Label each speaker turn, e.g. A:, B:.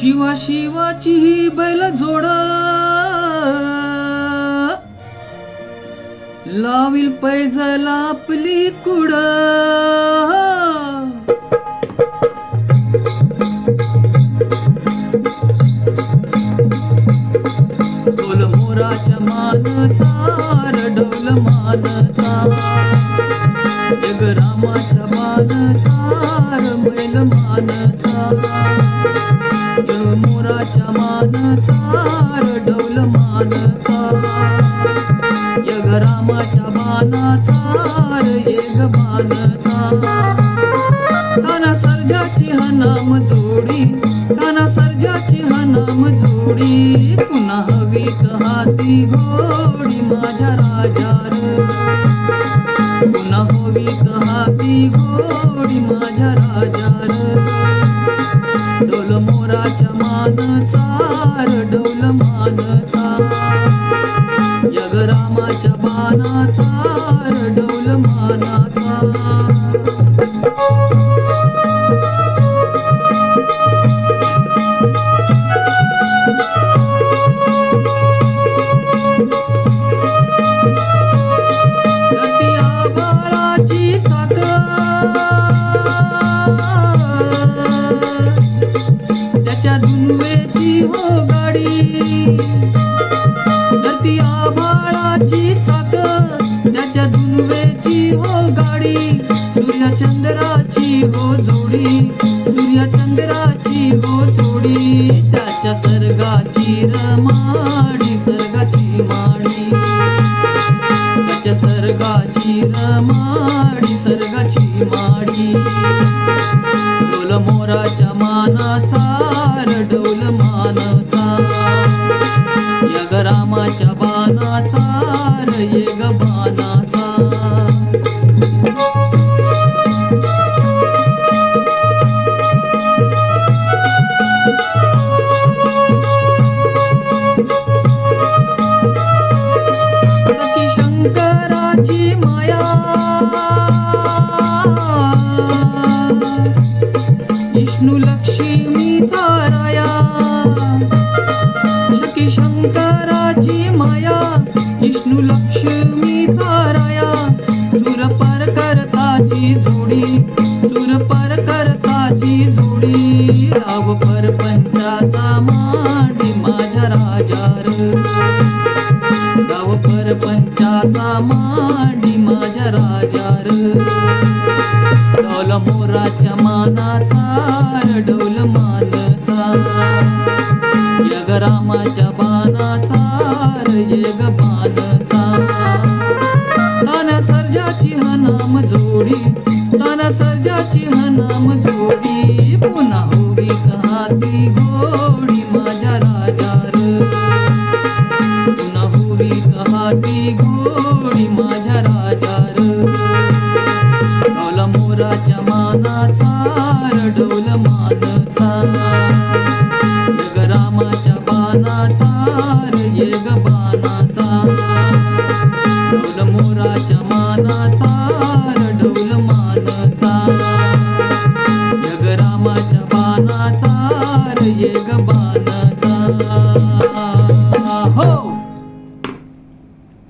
A: शिवा शिवाची ही बैल जोड. लावील पैजला आपली कुड. ढोल मोराच्या मानचा डोल मानचा. जग रामाच्या मानचा. हवीत हाती घोडी माझ्या राजार पुन्हा हवीत हाती घोडी माझ्या राजार डोल मोराच्या मानचार डोल मानचा. यग रामाच्या डोल मानाचा. सूर्यचंद्राची हो जोडी सूर्यचंद्राची हो जोडी त्याच्या सर्गाची रमाडी सर्गाची माडी त्याच्या सर्गाची रमाडी सर्गाची माडी डोल मोराच्या मानाचा करताची जोडी सुरपर करताची जोडी. राव परपंचाचा मांडी माझ्या राजार गाव परपंचाचा मांडी माझ्या राजार डोल मोराच्या मानाचा डोल मानचा. यग रामाच्या ताना सर्जाची हा नाम जोडी पुन्हा होवी हाती घोडी माझ्या राजार पुन्हा होवी हाती घोडी माझ्या राजार डोल मोराच्या मानाचा रडोल मानचा. जग रामाच्या बाणाचा येग बाणाचा. डोल मोराच्या मानाचा